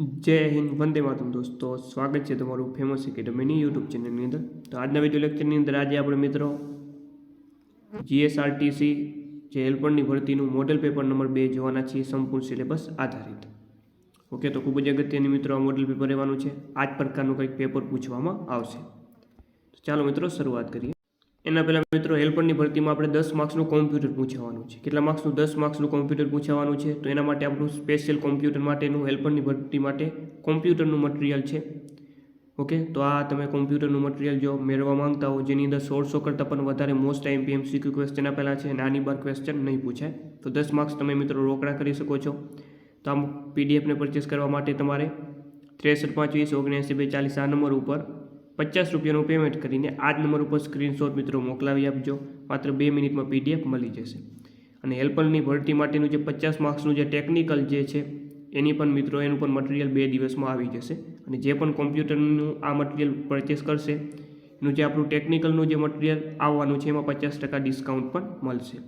જય હિન્દ, વંદે માતમ દોસ્તો. સ્વાગત છે તમારું ફેમસ એકેડમીની યુટ્યુબ ચેનલની અંદર. તો આજના વીડિયો લેક્ચરની અંદર આજે આપણે મિત્રો જીએસઆરટીસી જે હેલ્પરની ભરતીનું મોડેલ પેપર નંબર બે જોવાના છીએ સંપૂર્ણ સિલેબસ આધારિત. ઓકે તો ખૂબ જ અગત્યની મિત્રો આ મોડેલ પેપર રહેવાનું છે. આ જ પ્રકારનું કંઈક પેપર પૂછવામાં આવશે. તો ચાલો મિત્રો, શરૂઆત કરીએ. એના પહેલાં મિત્રો હેલ્પરની ભરતીમાં આપણે દસ માર્ક્સનું કોમ્પ્યુટર પૂછવાનું છે. કેટલા માર્ક્સનું દસ માર્ક્સનું કોમ્પ્યુટર પૂછવાનું છે? તો એના માટે આપણું સ્પેશિયલ કોમ્પ્યુટર માટેનું હેલ્પરની ભરતી માટે કોમ્પ્યુટરનું મટીરિયલ છે. ઓકે? તો આ તમે કોમ્પ્યુટરનું મટીરિયલ જો મેળવવા માંગતા હો, જેની અંદર સોળસો કરતાં પણ વધારે મોસ્ટ આઈએમપી એમસીક્યુ ક્વેશ્ચન આપેલા છે, નાની બાર ક્વેશ્ચન નહીં પૂછાય. તો દસ માર્ક્સ તમે મિત્રો રોકડા કરી શકો છો. તો આમ પીડીએફને પરચેસ કરવા માટે તમારે ત્રેસઠ પાંચ વીસ ઓગણએંસી બે ચાલીસ આ નંબર ઉપર પચાસ રૂપિયાનું પેમેન્ટ કરીને આ જ નંબર ઉપર સ્ક્રીનશોટ મિત્રો મોકલાવી આપજો. માત્ર બે મિનિટમાં પીડીએફ મળી જશે. અને હેલ્પરની ભરતી માટેનું જે પચાસ માર્ક્સનું જે ટેકનિકલ જે છે, એની પણ મિત્રો એનું પણ મટીરિયલ બે દિવસમાં આવી જશે. અને જે પણ કોમ્પ્યુટરનું આ મટીરિયલ પરચેસ કરશે, એનું જે આપણું ટેકનિકલનું જે મટીરિયલ આવવાનું છે, એમાં પચાસ ટકા ડિસ્કાઉન્ટ પણ મળશે.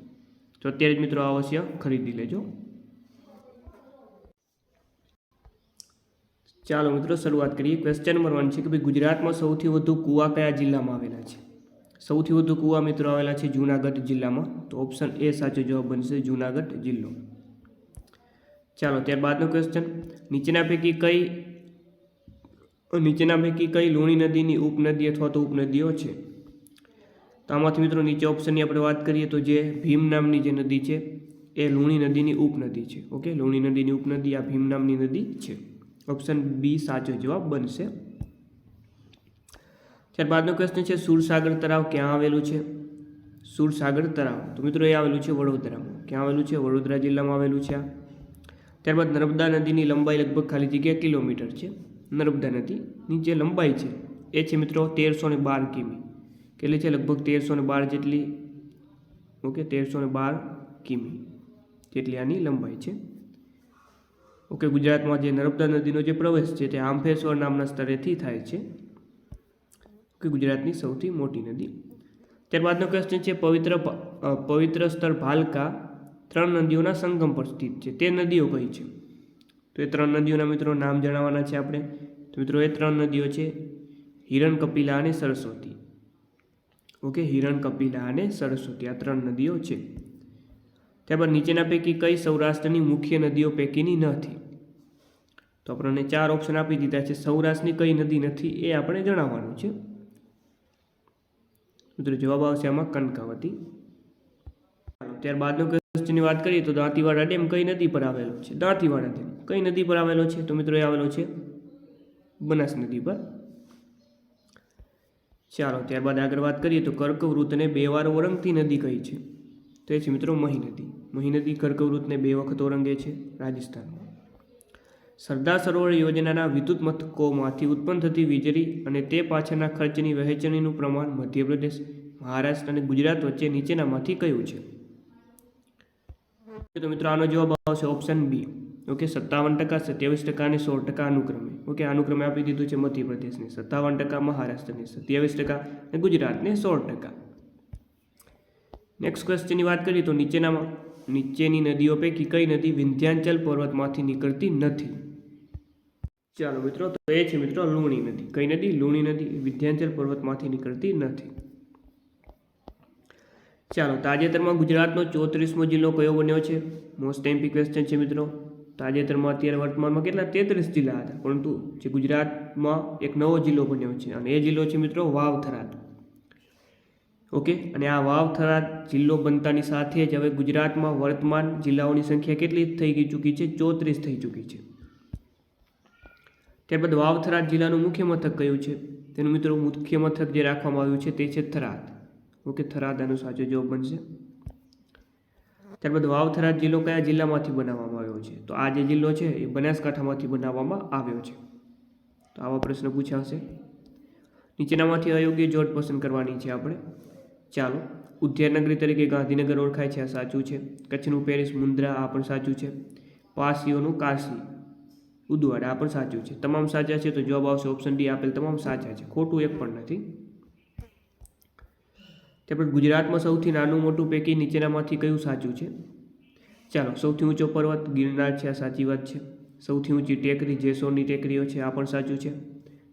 તો અત્યારે જ મિત્રો અવશ્ય ખરીદી લેજો. ચાલો મિત્રો, શરૂઆત કરીએ. ક્વેશ્ચન નંબર વન છે કે ભાઈ, ગુજરાતમાં સૌથી વધુ કૂવા કયા જિલ્લામાં આવેલા છે? સૌથી વધુ કૂવા મિત્રો આવેલા છે જૂનાગઢ જિલ્લામાં. તો ઓપ્શન એ સાચો જવાબ બનશે જૂનાગઢ જિલ્લો. ચાલો, ત્યારબાદનો ક્વેશ્ચન નીચેના પૈકી કઈ, નીચેના પૈકી કઈ લુણી નદીની ઉપનદી અથવા તો ઉપનદીઓ છે? તો આમાંથી મિત્રો નીચે ઓપ્શનની આપણે વાત કરીએ તો જે ભીમ નામની જે નદી છે, એ લુણી નદીની ઉપનદી છે. ઓકે લુણી નદીની ઉપનદી આ ભીમ નામની નદી છે. ઓપ્શન બી સાચો જવાબ બનશે. ત્યારબાદનો પ્રશ્ન છે, સુરસાગર તળાવ ક્યાં આવેલું છે? સુરસાગર તળાવ. તો મિત્રો, એ આવેલું છે વડોદરામાં. ક્યાં આવેલું છે? વડોદરા જિલ્લામાં આવેલું છે ત્યારબાદ નર્મદા નદીની લંબાઈ લગભગ ખાલી જગ્યા કિલોમીટર છે. નર્મદા નદીની જે લંબાઈ છે. એ છે મિત્રો તેરસો ને બાર કિમી. કેટલી છે? લગભગ તેરસો ને બાર જેટલી. ઓકે, તેરસો ને બાર કિમી જેટલી આની લંબાઈ છે. ઓકે, ગુજરાતમાં જે નર્મદા નદીનો જે પ્રવેશ છે તે આંફેશ્વર નામના સ્થળેથી થાય છે. કે ગુજરાતની સૌથી મોટી નદી. ત્યારબાદનો ક્વેશ્ચન છે, પવિત્ર પવિત્ર સ્થળ ભાલકા ત્રણ નદીઓના સંગમ પર સ્થિત છે. તે નદીઓ કઈ છે? તો એ ત્રણ નદીઓના મિત્રો નામ જણાવવાના છે આપણે. તો મિત્રો, એ ત્રણ નદીઓ છે, હિરણ, કપિલા અને સરસ્વતી. ઓકે, હિરણ, કપિલા અને સરસ્વતી આ ત્રણ નદીઓ છે. ત્યારબાદ નીચેના પૈકી કઈ સૌરાષ્ટ્રની મુખ્ય નદીઓ પૈકીની નથી? તો આપણને ચાર ઓપ્શન આપી દીધા છે. સૌરાષ્ટ્રની કઈ નદી નથી એ આપણે જણાવવાનું છે. મિત્રો જવાબ આવશે આમાં કનકાવતી. ત્યારબાદનો ક્વેશ્ચનની વાત કરીએ તો દાંતીવાડા ડેમ કઈ નદી પર આવેલો છે? દાંતીવાડા ડેમ કઈ નદી પર આવેલો છે? તો મિત્રો એ આવેલો છે બનાસ નદી પર. ચાલો, ત્યારબાદ આગળ વાત કરીએ તો કર્કવૃતને બે વાર ઓળંગતી નદી કઈ છે? તો એ છે મિત્રો મહી નદી. મહી નદી કર્કવૃતને બે વખત ઓળંગે છે રાજસ્થાનમાં. સરદાર સરોવર યોજનાના વિદ્યુત મથકોમાંથી ઉત્પન્ન થતી વીજળી અને તે પાછળના ખર્ચની વહેંચણીનું પ્રમાણ મધ્યપ્રદેશ, મહારાષ્ટ્ર અને ગુજરાત વચ્ચે નીચેનામાંથી કયું છે? તો મિત્રો આનો જવાબ આવશે ઓપ્શન બી ઓકે સત્તાવન ટકા, સત્યાવીસ ટકા અને સોળ ટકા અનુક્રમે. ઓકે અનુક્રમે આપી દીધું છે મધ્યપ્રદેશને. સત્તાવન ટકા, મહારાષ્ટ્રને. સત્યાવીસ ટકા અને ગુજરાતને સોળ ટકા. નેક્સ્ટ ક્વેશ્ચનની વાત કરીએ તો નીચેનામાં નીચેની નદીઓ પૈકી કઈ નદી વિંધ્યાંચલ પર્વતમાંથી નીકળતી નથી? ચાલો મિત્રો, તો એ છે મિત્રો લુણી નદી. કઈ નદી? લુણી નદી. વિંધ્યાંચલ પર્વતમાંથી નીકળતી નથી. ચાલો, તાજેતરમાં ગુજરાતનો ચોત્રીસમો જિલ્લો કયો બન્યો છે? મોસ્ટ એમપી ક્વેશ્ચન છે મિત્રો. તાજેતરમાં અત્યારે વર્તમાનમાં કેટલા? તેત્રીસ જિલ્લા હતા. પરંતુ જે ગુજરાતમાં એક નવો જિલ્લો બન્યો છે અને એ જિલ્લો છે મિત્રો વાવ થરાદ ઓકે? અને આ વાવ થરાદ જિલ્લો બનતાની સાથે જ હવે ગુજરાતમાં વર્તમાન જિલ્લાઓની સંખ્યા કેટલી થઈ ગઈ ચૂકી છે? ચોત્રીસ થઈ ચૂકી છે. ત્યારબાદ વાવ થરાદ જિલ્લાનું મુખ્ય મથક કયું છે? તેનું મિત્રો મુખ્ય મથક જે રાખવામાં આવ્યું છે તે છે થરાદ. ઓકે, થરાદ આનો સાચો જવાબ બનશે. ત્યારબાદ વાવ થરાદ જિલ્લો કયા જિલ્લામાંથી બનાવવામાં આવ્યો છે? તો આ જે જિલ્લો છે એ બનાસકાંઠામાંથી બનાવવામાં આવ્યો છે. તો આવા પ્રશ્ન પૂછાશે નીચેનામાંથી અયોગ્ય જોડ પસંદ કરવાની છે આપણે. ચાલો ઉદ્યાનગરી તરીકે ગાંધીનગર ઓળખાય છે, આ સાચું છે. કચ્છનું પેરિસ, મુન્દ્રા, આ પણ સાચું છે. પારસીઓનું કાશી ઉદવાડા, આ પણ સાચું છે. તમામ સાચા છે તો જવાબ આવશે ઓપ્શન ડી આપેલ તમામ સાચા છે. ખોટું એક પણ નથી. ત્યારબાદ ગુજરાતમાં સૌથી નાનું મોટું પૈકી નીચેનામાંથી કયું સાચું છે? ચાલો, સૌથી ઊંચો પર્વત, ગિરનાર છે, આ સાચી વાત છે. સૌથી ઊંચી ટેકરી, જેસોરની ટેકરીઓ છે, આ પણ સાચું છે.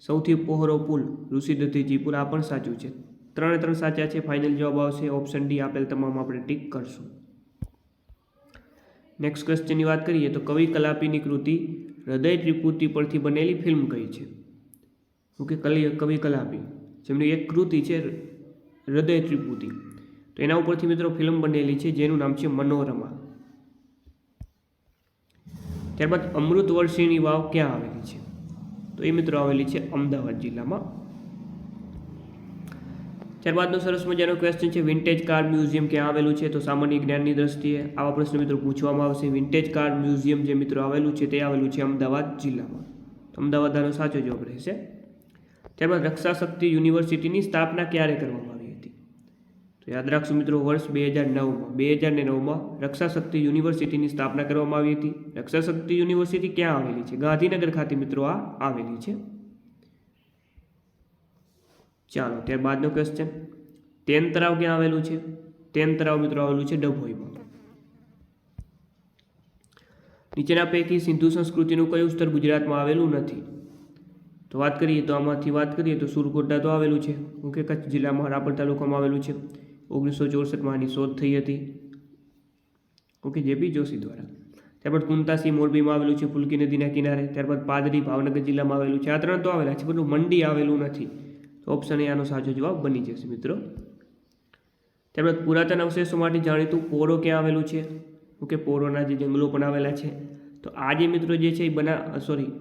સૌથી પહોરો પુલ ઋષિદધીજી પુલ આ પણ સાચું છે. ત્રણે ત્રણ સાચા છે ફાઇનલ જવાબ આવશે ઓપ્શન ડી આપેલ તમામ આપણે ટીક કરશું. નેક્સ્ટ ક્વેશ્ચનની વાત કરીએ તો કવિ કલાપીની કૃતિ હૃદય ત્રિપુટી પરથી બનેલી ફિલ્મ કઈ છે? ઓકે કલી, કવિ કલાપી? જેમની એક કૃતિ છે, હૃદય ત્રિપુટી તો એના ઉપરથી મિત્રો ફિલ્મ બનેલી છે, જેનું નામ છે મનોરમા. ત્યારબાદ અમૃત વર્ષીની વાવ ક્યાં આવેલી છે? તો એ મિત્રો આવેલી છે અમદાવાદ જિલ્લામાં. ત્યારબાદનો સરસ મજાનો ક્વેશ્ચન છે વિન્ટેજ કાર મ્યુઝિયમ ક્યાં આવેલું છે? તો સામાન્ય જ્ઞાનની દ્રષ્ટિએ આવા પ્રશ્ન મિત્રો પૂછવામાં આવશે. વિન્ટેજ કાર મ્યુઝિયમ જે મિત્રો આવેલું છે, તે આવેલું છે અમદાવાદ જિલ્લામાં. તો અમદાવાદ સાચો જવાબ રહેશે. ત્યારબાદ રક્ષા શક્તિ યુનિવર્સિટીની સ્થાપના ક્યારે કરવામાં આવી હતી? તો યાદ રાખશું મિત્રો, વર્ષ બે હજાર નવમાં. બે હજાર ને નવમાં રક્ષા શક્તિ યુનિવર્સિટીની સ્થાપના કરવામાં આવી હતી. રક્ષા શક્તિ યુનિવર્સિટી ક્યાં આવેલી છે? ગાંધીનગર ખાતે મિત્રો આ આવેલી છે. ચાલો, ત્યારબાદનો ક્વેશ્ચન તેન તળાવ ક્યાં આવેલું છે? તેન તળાવ મિત્રો આવેલું છે ડભોઈમાં. નીચેના પૈકી સિંધુ સંસ્કૃતિનું કયું સ્તર ગુજરાતમાં આવેલું નથી? તો વાત કરીએ તો આમાંથી વાત કરીએ તો સુરકોટા તો આવેલું છે. ઓકે કચ્છ જિલ્લામાં રાપર તાલુકામાં આવેલું છે. ઓગણીસો ચોસઠમાં આની શોધ થઈ હતી. ઓકે જેપી જોશી દ્વારા. ત્યારબાદ કુંતાસી મોરબીમાં આવેલું છે, ફુલકી નદીના કિનારે. ત્યારબાદ પાદરી ભાવનગર જિલ્લામાં આવેલું છે. આ ત્રણ તો આવેલા છે, પરંતુ મંડી આવેલું નથી. તો ઓપ્શન એ આનો સાચો જવાબ બની જશે મિત્રો. તેમજ પુરાતન અવશેષો માટે જાણીતું પોરો ક્યાં આવેલું છે? ઓકે પોરોના જે જંગલો પણ આવેલા છે. તો આ જે મિત્રો જે છે એ બના સોરી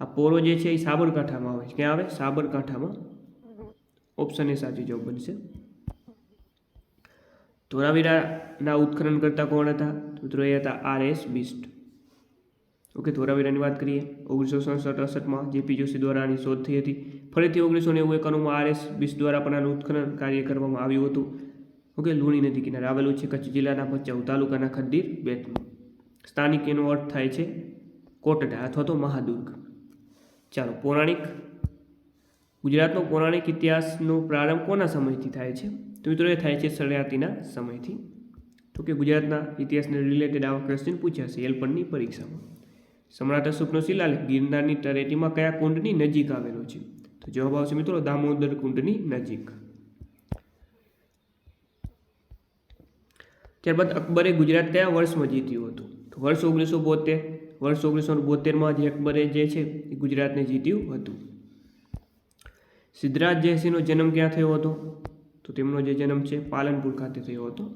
આ પોરો જે છે એ સાબરકાંઠામાં આવે છે. ક્યાં આવે? સાબરકાંઠામાં. ઓપ્શન એ સાચો જવાબ બનશે. ધોરાવીરાના ઉત્ખનન કરતા કોણ હતા? મિત્રો એ હતા આર એસ બિસ્ટ ઓકે, ધોરાવીરાની વાત કરીએ. ઓગણીસો સડસઠ અડસઠમાં જેપી જોશી દ્વારા આની શોધ થઈ હતી. ફરીથી ઓગણીસો નેવું એકાણુંમાં આર એસ બિસ્ટ દ્વારા પણ આનું ઉત્ખનન કાર્ય કરવામાં આવ્યું હતું. ઓકે, લુણી નદી કિનારે આવેલું છે કચ્છ જિલ્લાના ભચાઉ તાલુકાના ખદ્દીર બેટનું. સ્થાનિક એનો અર્થ થાય છે કોટડા અથવા તો મહાદુર્ગ. ચાલો, પૌરાણિક. ગુજરાતનો પૌરાણિક ઇતિહાસનો પ્રારંભ કોના સમયથી થાય છે? તો મિત્રો, એ થાય છે સળિયાતીના સમયથી. તો કે ગુજરાતના ઇતિહાસને રિલેટેડ આવા ક્વેશ્ચન છે એલપણની પરીક્ષામાં. સમ્રાટ અશોકનો શિલાલેખ ગિરનારની તરેટીમાં કયા કુંડની નજીક આવેલો છે? તો જવાબ આવશે મિત્રો દામોદર કુંડની નજીક. ત્યારબાદ અકબરે ગુજરાત કયા વર્ષમાં જીત્યું હતું? તો વર્ષ ઓગણીસો બોતેર, વર્ષ ઓગણીસો બોતેરમાં જે અકબરે જે છે એ ગુજરાતને જીત્યું હતું. સિદ્ધરાજ જયસિંહનો જન્મ ક્યાં થયો હતો? તો તેમનો જે જન્મ છે પાલનપુર ખાતે થયો હતો.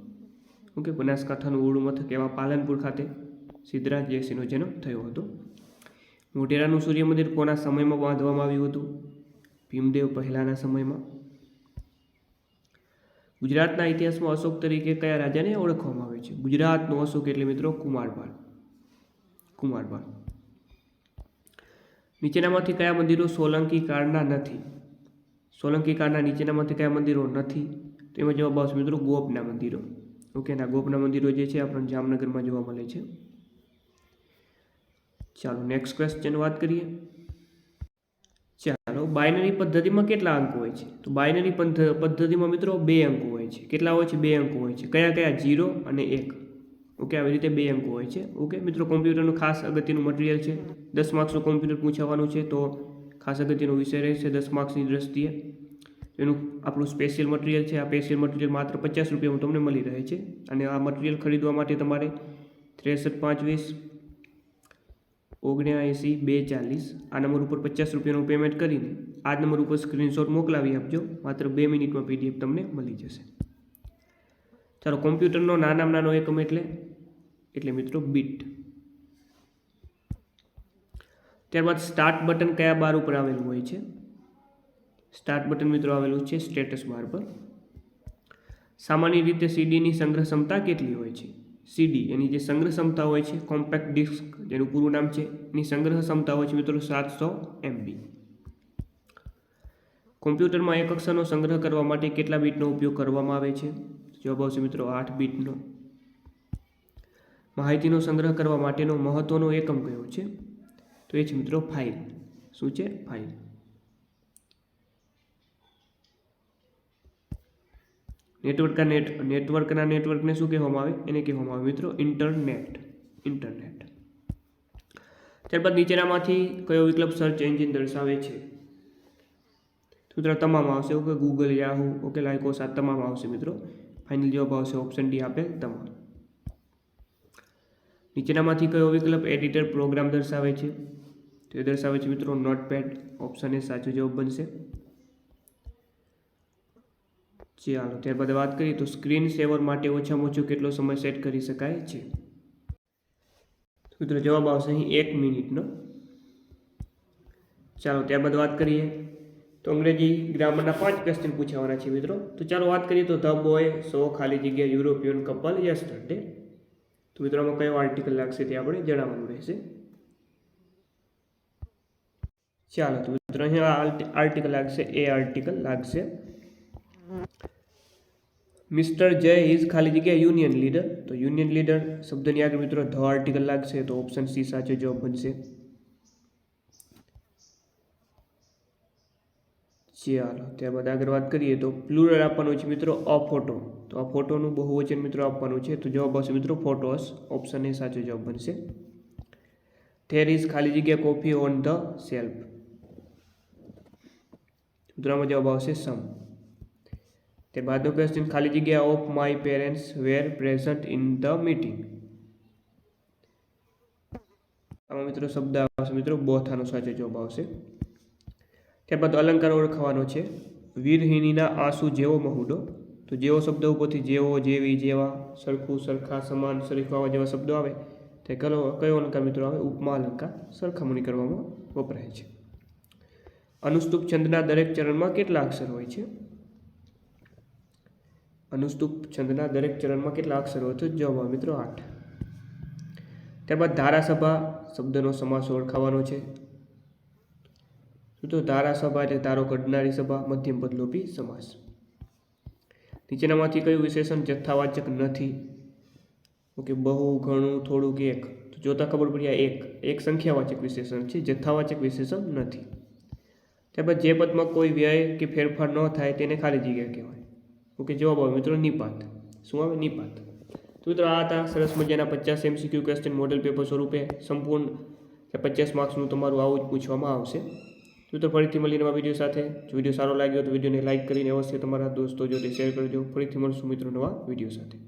ઓકે, બનાસકાંઠાનું ઓળું મથક એવા પાલનપુર ખાતે સિદ્ધરાજ જયસિંહનો જન્મ થયો હતો. મોઢેરાનું સૂર્ય મંદિર કોના સમયમાં બાંધવામાં આવ્યું હતું? ભીમદેવ પહેલાંના સમયમાં? ગુજરાતના ઇતિહાસમાં અશોક તરીકે કયા રાજાને ઓળખવામાં આવે છે? ગુજરાતનો અશોક એટલે મિત્રો કુમારપાળ કુમારપાળ નીચેનામાંથી કયા મંદિરો સોલંકી કાળના નથી? સોલંકી કાળના નીચેનામાંથી કયા મંદિરો નથી? તો એમાં જવાબ આવશે મિત્રો ગોપના મંદિરો. ઓકે ના ગોપના મંદિરો જે છે આપણને જામનગરમાં જોવા મળે છે. ચાલો નેક્સ્ટ ક્વેશ્ચન વાત કરીએ. ચાલો બાઇનરી પદ્ધતિમાં કેટલા અંકો હોય છે? તો બાઇનરી પદ્ધતિમાં મિત્રો બે અંકો હોય છે. કેટલા હોય છે? બે અંકો હોય છે. કયા કયા? જીરો અને એક. ઓકે, આવી રીતે બે અંકો હોય છે. ઓકે, મિત્રો કોમ્પ્યુટરનું ખાસ અગત્યનું મટીરિયલ છે. દસ માર્ક્સનું કોમ્પ્યુટર પૂછાવાનું છે તો ખાસ અગત્યનો વિષય રહેશે દસ માર્ક્સની દ્રષ્ટિએ. એનું આપણું સ્પેશિયલ મટીરિયલ છે. આ સ્પેશિયલ મટીરિયલ માત્ર પચાસ રૂપિયામાં તમને મળી રહે છે. અને આ મટીરિયલ ખરીદવા માટે તમારે ત્રેસઠ પાંચ વીસ ઓગણ્યાએંસી બે ચાલીસ આ નંબર ઉપર પચાસ રૂપિયાનું પેમેન્ટ કરીને આ નંબર ઉપર સ્ક્રીનશોટ મોકલાવી આપજો. માત્ર બે મિનિટમાં પીડીએફ તમને મળી જશે. ચાલો કોમ્પ્યુટરનો નાનામાં નાનો એકમ એટલે એટલે મિત્રો બીટ ત્યારબાદ સ્ટાર્ટ બટન કયા બાર ઉપર આવેલું હોય છે? સ્ટાર્ટ બટન મિત્રો આવેલું છે સ્ટેટસ બાર પર. સામાન્ય રીતે સીડીની સંગ્રહ ક્ષમતા કેટલી હોય છે? સીડી એની જે સંગ્રહ ક્ષમતા હોય છે કોમ્પેક્ટ ડિસ્ક જેનું પૂરું નામ છે, એની સંગ્રહ ક્ષમતા હોય છે મિત્રો સાતસો એમબી કોમ્પ્યુટરમાં એક અક્ષરનો સંગ્રહ કરવા માટે કેટલા બીટનો ઉપયોગ કરવામાં આવે છે? જવાબ આવશે મિત્રો આઠ બીટનો. માહિતીનો સંગ્રહ કરવા માટેનો મહત્વનો એકમ કયો છે? તો એ છે મિત્રો ફાઇલ. શું છે? ફાઇલ. નેટવર્કના નેટ, નેટવર્કના નેટવર્કને શું કહેવામાં આવે? એને કહેવામાં આવે મિત્રો ઇન્ટરનેટ ઇન્ટરનેટ. ત્યારબાદ નીચેનામાંથી કયો વિકલ્પ સર્ચ એન્જિન દર્શાવે છે? મિત્રો, તમામ આવશે. Okay Google Yahoo okay Lycos આ તમામ આવશે મિત્રો. ફાઇનલ જવાબ આવશે ઓપ્શન ડી આપે તમામ. નીચેનામાંથી કયો વિકલ્પ એડિટર પ્રોગ્રામ દર્શાવે છે? તો એ દર્શાવે છે મિત્રો નોટપેડ ઓપ્શન એ સાચો જવાબ બનશે. ચાલો, ત્યારબાદ વાત કરીએ તો સ્ક્રીન સેવર માટે ઓછામાં ઓછો કેટલો સમય સેટ કરી શકાય છે? મિત્રો જવાબ આવશે અહીં એક મિનિટનો. ચાલો, ત્યારબાદ વાત કરીએ તો અંગ્રેજી ગ્રામરના પાંચ ક્વેશ્ચન પૂછાવાના છે મિત્રો. તો ચાલો વાત કરીએ તો ધ બોય સો ખાલી જગ્યા યુરોપિયન કપલ યસ્ટરડે. તો મિત્રો, આમાં કયો આર્ટિકલ લાગશે તે આપણે જણાવવાનું રહેશે. ચાલો, તો મિત્રો, અહીંયા આર્ટિકલ લાગશે, એ આર્ટિકલ લાગશે. મિસ્ટર જય ઇઝ ખાલી જગ્યા યુનિયન લીડર, તો યુનિયન લીડર શબ્દની આગળ મિત્રો ધ આર્ટિકલ લાગશે, તો ઓપ્શન સી સાચો જવાબ બનશે. ચાલો, ત્યારબાદ આગળ વાત કરીએ, તો પ્લુરલ આપવાનું છે મિત્રો અ ફોટો. તો આ ફોટોનું બહુવચન મિત્રો આપવાનું છે, તો જવાબ આવશે મિત્રો ફોટોસ. ઓપ્શન એ સાચો જવાબ બનશે. થેર ઇઝ ખાલી જગ્યા કોફી ઓન ધ સેલ્ફ. મિત્રોમાં જવાબ આવશે સમ. ત્યારબાદનો ક્વેશ્ચન ખાલી જગ્યા of my parents were present in the meeting આમાં મિત્રો શબ્દ આવશે. મિત્રો, બોથાનો સાચો જવાબ આવશે. ત્યારબાદ અલંકાર ઓળખવાનો છે. વીરહિણીના આંસુ જેવો મહુડો. તો જેવો શબ્દ ઉપરથી જેવો, જેવી, જેવા, સરખું, સરખા, સમાન સરખાવા જેવા શબ્દો આવે. તે કયો કયો અલંકાર મિત્રો આવે? ઉપમા અલંકાર. સરખામણી કરવામાં વપરાય છે. અનુસ્તુપ છંદના દરેક ચરણમાં કેટલા અક્ષર હોય છે? અનુસ્તુપ છંદના દરેક ચરણમાં કેટલા અક્ષરો હોય તો જવાબ મિત્રો આઠ. ત્યારબાદ ધારાસભા શબ્દનો સમાસ ઓળખાવાનો છે. તો ધારાસભા એટલે ધારો ઘડનારી સભા, મધ્યમ પદલોપી, સમાસ. નીચેનામાંથી કયું વિશેષણ જથ્થાવાચક નથી? ઓકે, બહુ, ઘણું, થોડું કે એક. તો જોતા ખબર પડી આ એક. એક સંખ્યાવાચક વિશેષણ છે, જથ્થાવાચક વિશેષણ નથી. ત્યારબાદ જે પદમાં કોઈ વ્યય કે ફેરફાર ન થાય તેને ખાલી જગ્યા કહેવાય. ઓકે, જવાબ આવે મિત્રો નિપાત. શું આવે? નિપાત. તો મિત્રો આ હતા સરસ મજાના પચાસ એમસીક્યુ ક્વેશ્ચન મોડેલ પેપર સ્વરૂપે સંપૂર્ણ પચાસ માર્ક્સનું તમારું આવું જ પૂછવામાં આવશે. તો તો ફરીથી મળીને નવા વીડિયો સાથે. જો વીડિયો સારો લાગ્યો તો વિડીયોને લાઇક કરીને અવશ્ય તમારા દોસ્તો જોડે શેર કરજો. ફરીથી મળશું મિત્રો નવા વીડિયો સાથે.